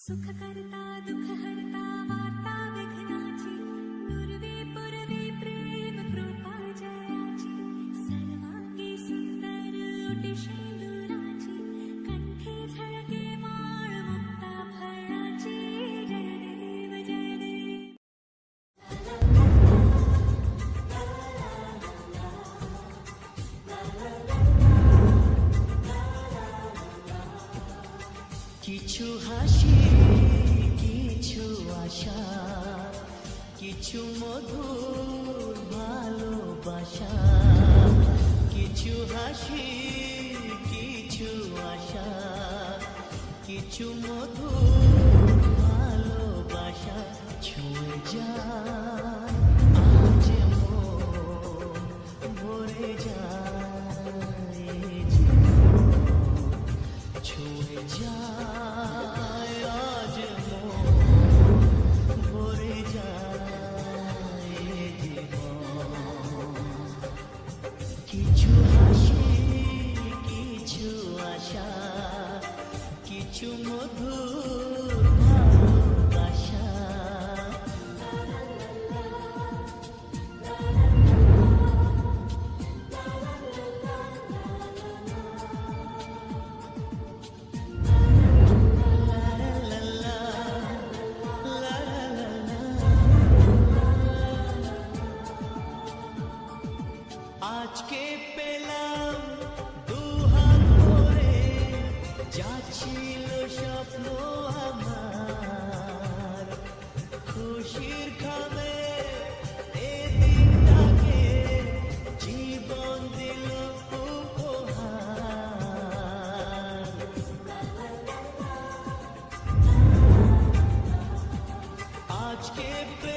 सुख करता दुःख हरता वार्ता কিছু মধুর ভালোবাসা, কিছু হাসি, কিছু আশা, কিছু মধুর ভালোবাসা ছুঁয়ে যায়, আজ ভরে যায়, ছুঁয়ে যায়। কিছু give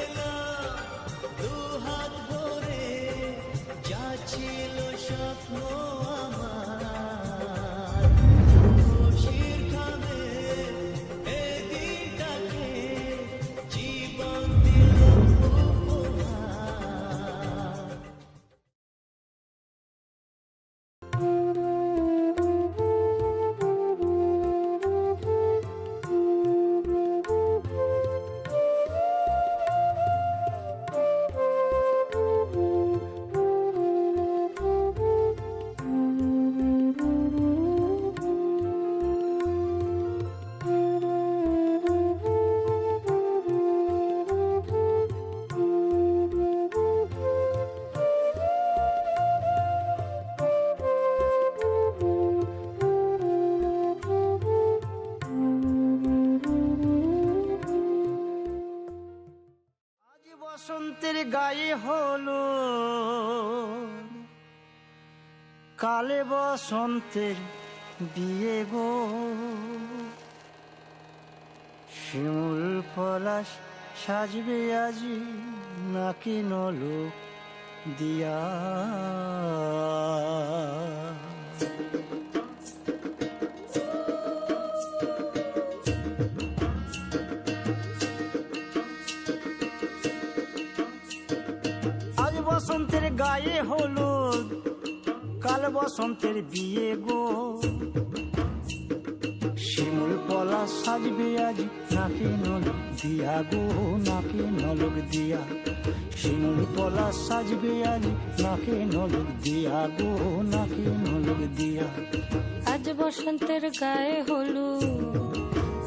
বসন্তের বিয়ে গো। শিমুল পলাশ সাজবে আজি নাকি নলো দিয়া? আজ বসন্তের গায়ে হলুদ কাল বসন্তের বিয়ে গো। শিমুল পলা সাজবে আজ নাকে নলক দিয়া গো নাকে নলক দিয়া। শিমুল পলা সাজবে আজ নাকে নলক দিয়া গো নাকে নলক দিয়া। আজ বসন্তের গায়ে হলুদ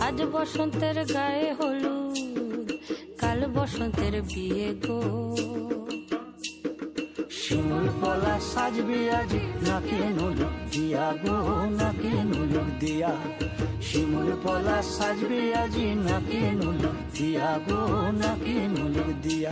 আজ বসন্তের গায়ে হলুদ কাল বসন্তের বিয়ে গো। সাজবে আজ। নাকে নুলুক দিয়া গো, নাকে নুলুক দিয়া। শিমুল পলা সাজবে আজ। নাকে নুলুক দিয়া গো, নাকে নুলুক দিয়া।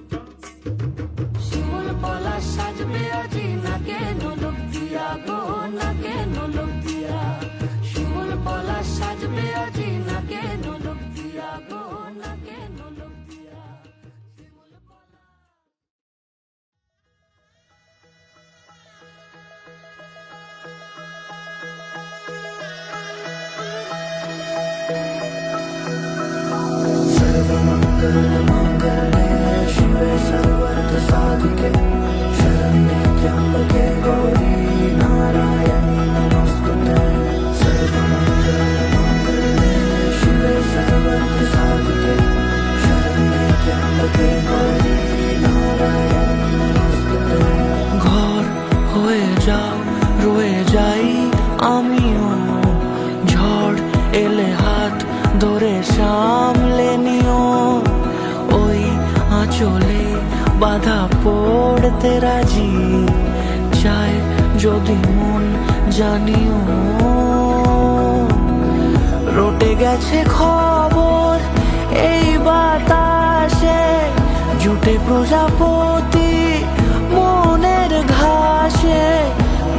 caixa de biodina.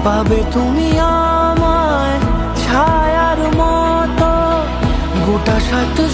পাবে তুমি আমায় ছায়ার মতো। গোটা সাথে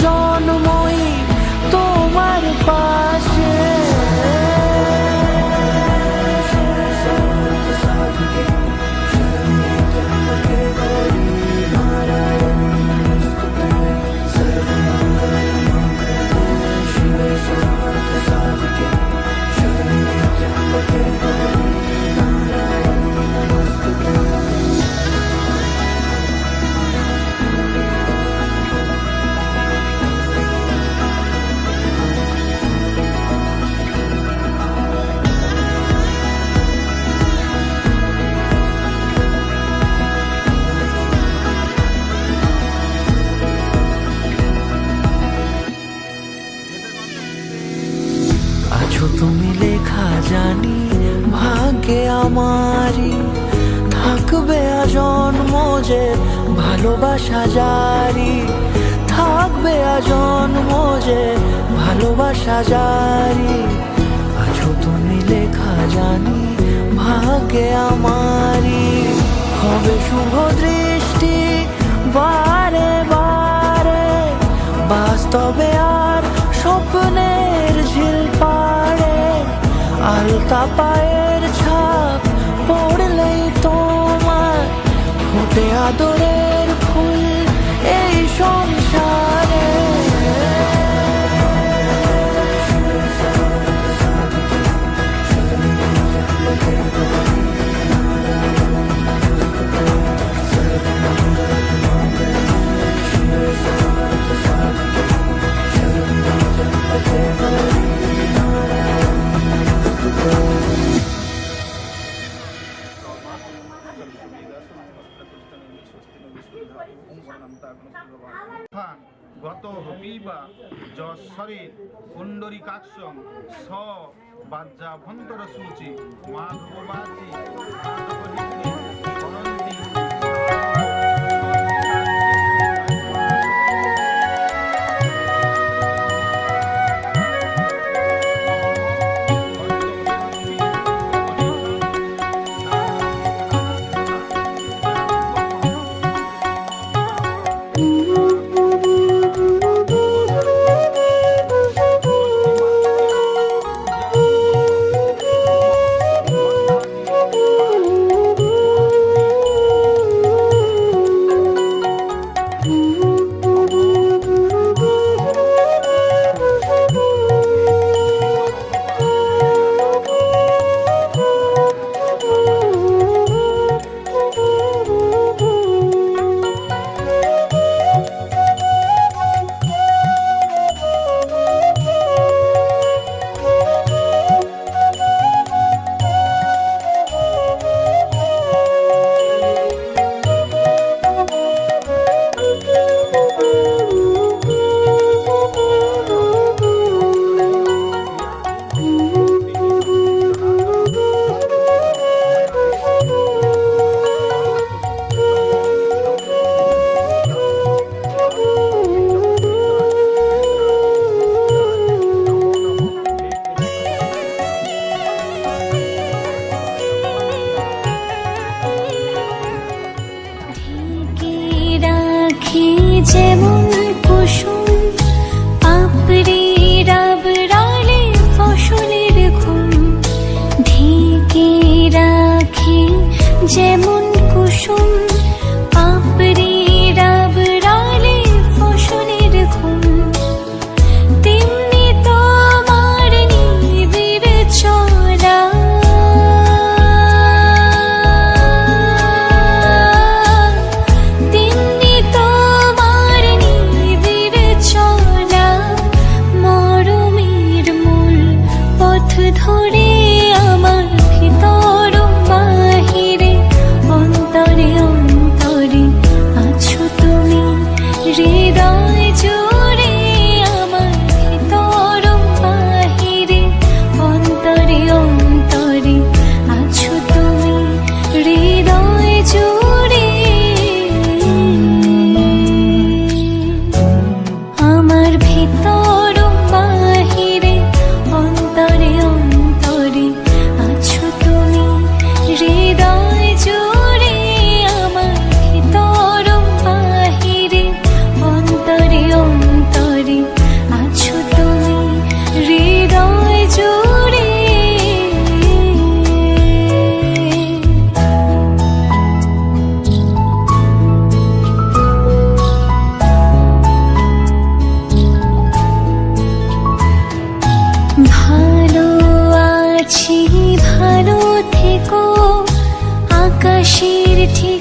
তোমারই থাকবে আজন্ম যে ভালোবাসা জারি থাকবে আজন্ম যে ভালোবাসা জারি আছো তুমি লেখা জানি, ভাগ্যে আমারি হবে শুভ দৃষ্টি বারে বারে, বাস্তবে আর স্বপ্নের ঝিল পারে আলতা পায়ে adorei. পিবা যশরে কুণ্ডরী কাকসং স বাজ্যা ভন্তর সূচি মাধব বাজি মাধব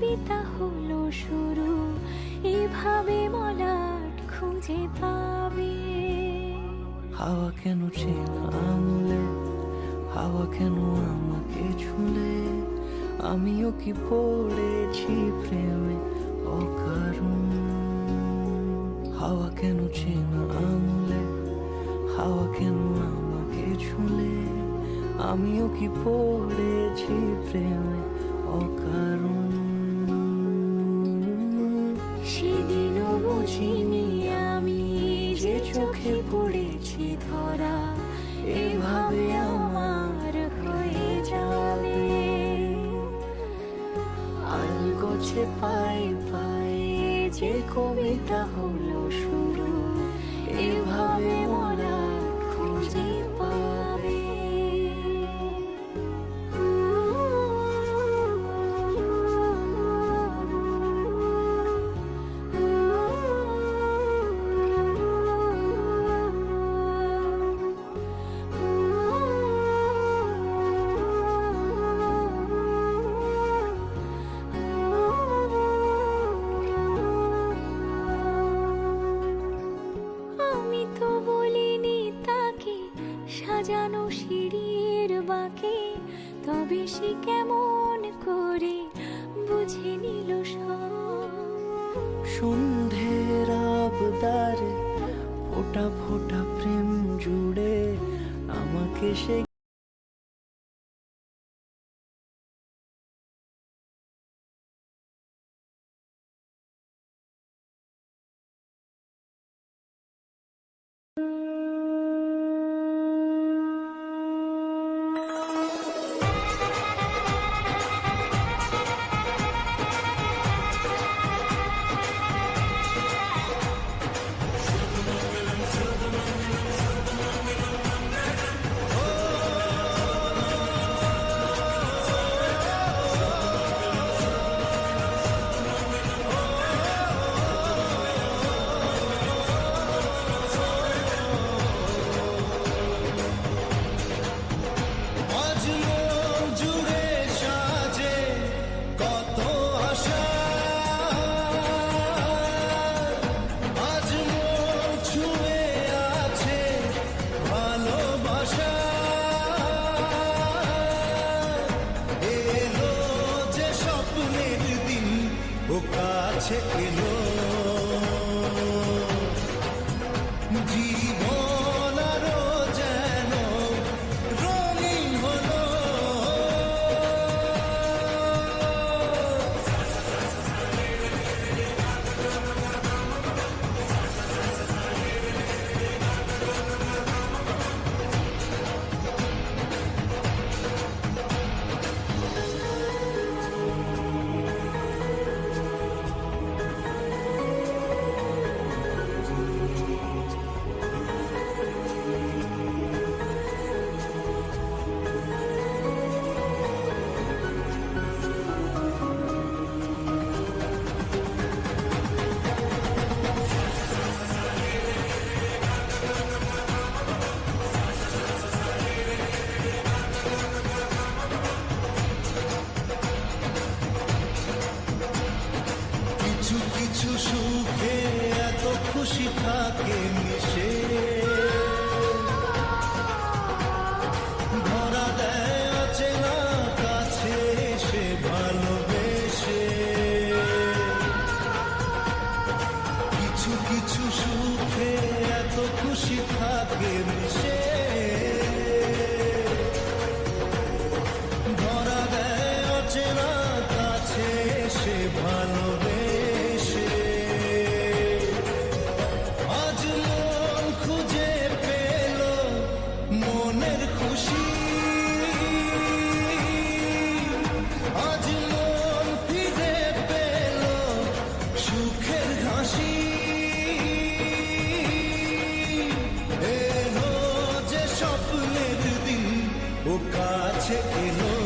কবিতা হলো শুরু। এভাবে মলাট খুঁজে পাবে। হাওয়া কেন চেনা হাওয়া কেন আমাকে ছুলে? আমিও কি পড়েছি প্রেমে অকারণ? হাওয়া কেন চেনা আমলে হাওয়া কেন আমাকে ছুলে? আমিও কি পড়েছি প্রেমে অকারণ? যে কবিতা হলো এসে খুশি থাকে মিশে। ও কাছে এলো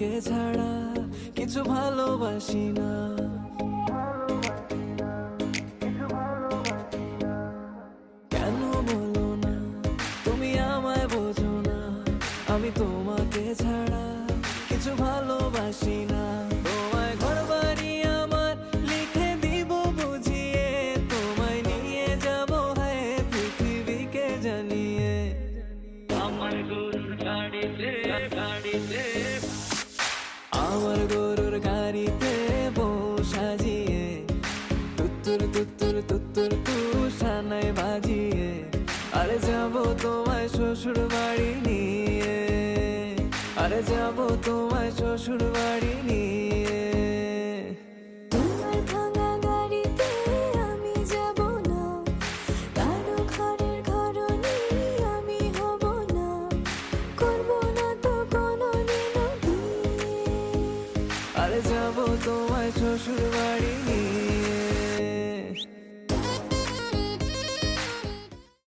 তোকে ছাড়া কিছু ভালোবাসি না।